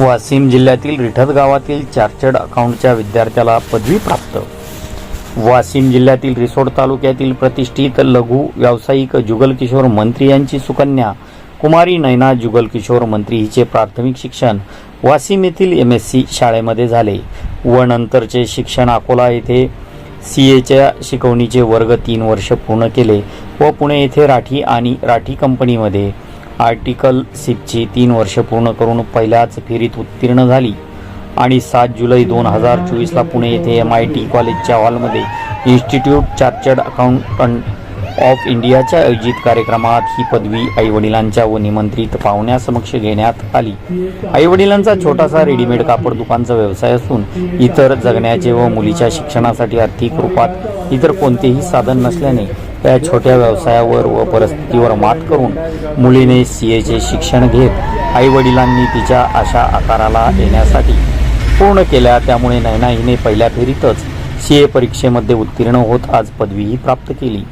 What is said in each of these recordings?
वाशिम जिल्ह्यातील रिठत गावातील चार्टर्ड अकाउंटच्या विद्यार्थ्याला पदवी प्राप्त. वाशिम जिल्ह्यातील रिसोड तालुक्यातील प्रतिष्ठित लघु व्यावसायिक जुगलकिशोर मंत्री यांची सुकन्या कुमारी नैना जुगलकिशोर मंत्री हिचे प्राथमिक शिक्षण वाशिम येथील एम एस सी शाळेमध्ये झाले. व नंतरचे शिक्षण अकोला येथे सी एच्या शिकवणीचे वर्ग तीन वर्ष पूर्ण केले व पुणे येथे राठी आणि राठी कंपनीमध्ये आर्टिकल सिपची तीन वर्ष पूर्ण करून पहिल्याच फेरीत उत्तीर्ण झाली. आणि सात जुलै दोन हजार चोवीसला पुणे येथे एम आय टी कॉलेजच्या हॉलमध्ये इन्स्टिट्यूट चार्टर्ड अकाउंटंट ऑफ इंडियाच्या आयोजित कार्यक्रमात ही पदवी आईवडिलांच्या व निमंत्रित पाहुण्यासमक्ष घेण्यात आली. आईवडिलांचा छोटासा रेडीमेड कापड दुकानचा व्यवसाय असून इतर जगण्याचे व मुलीच्या शिक्षणासाठी आर्थिक रूपात इतर कोणतेही साधन नसल्याने त्या छोट्या व्यवसायावर व परिस्थितीवर मात करून मुलीने सी एचे शिक्षण घेत आईवडिलांनी तिच्या अशा आकाराला येण्यासाठी पूर्ण केल्या. त्यामुळे नैना हिने पहिल्या फेरीतच सी ए परीक्षेमध्ये उत्तीर्ण होत आज पदवीही प्राप्त केली.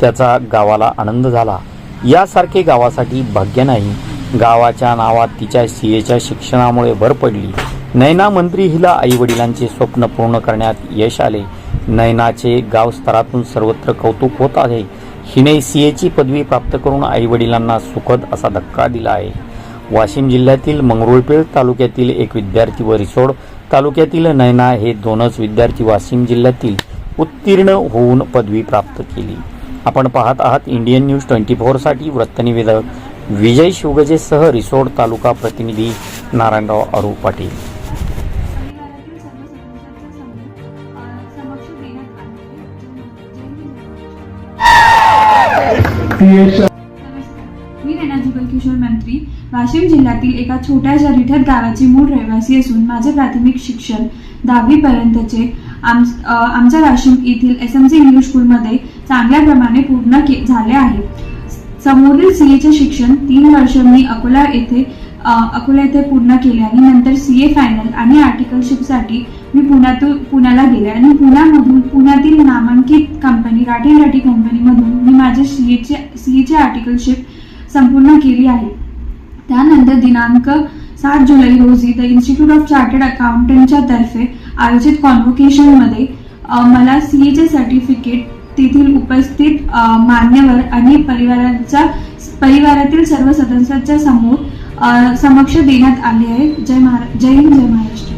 त्याचा गावाला आनंद झाला. यासारखे गावासाठी भाग्य नाही. गावाच्या नावात तिच्या सी एच्या शिक्षणामुळे भर पडली. नैना मंत्री हिला आईवडिलांचे स्वप्न पूर्ण करण्यात यश आले. नयनाचे गाव स्तरातून सर्वत्र कौतुक होत आहे. हिने सी एची पदवी प्राप्त करून आईवडिलांना सुखद असा धक्का दिला आहे. वाशिम जिल्ह्यातील मंगरुळपीर तालुक्यातील एक विद्यार्थी व रिसोड तालुक्यातील नयना हे दोनच विद्यार्थी वाशिम जिल्ह्यातील उत्तीर्ण होऊन पदवी प्राप्त केली. आपण पाहत आहात इंडियन न्यूज ट्वेंटी फोरसाठी वृत्तनिवेदक विजय शिवगजेसह रिसोड तालुका प्रतिनिधी नारायणराव अरू पाटील. मी रेणा जुगल किशोर मंत्री. वाशिम जिल्ह्यातील एका छोट्याशा रिठत गावाची मूळ रहिवासी असून माझे प्राथमिक शिक्षण दहावी पर्यंतचे आम आमच्या वाशिम येथील एस एम सी इंग्लिश स्कूलमध्ये चांगल्या प्रमाणे पूर्ण झाले आहे. समोरील सीएचे शिक्षण तीन वर्ष मी अकोला येथे अकोला येथे पूर्ण केले आणि नंतर सी ए फायनल आणि आर्टिकलशिपसाठी मी पुण्यातून पुण्याला गेले आणि पुण्यामधून पुण्यातील नामांकित कंपनी राठी राठी कंपनीमधून मी माझे सी एचे सी एचे आर्टिकलशिप संपूर्ण केली आहे. त्यानंतर दिनांक सात जुलै रोजी द इन्स्टिट्यूट ऑफ चार्टर्ड अकाउंटंटच्या तर्फे आयोजित कॉन्व्होकेशनमध्ये मला सी एचे सर्टिफिकेट तेथील उपस्थित मान्यवर आणि परिवारांच्या परिवारातील सर्व सदस्यांच्या समोर समक्ष देण्यात आले आहे. जय महारा जय हिंद जय महाराष्ट्र.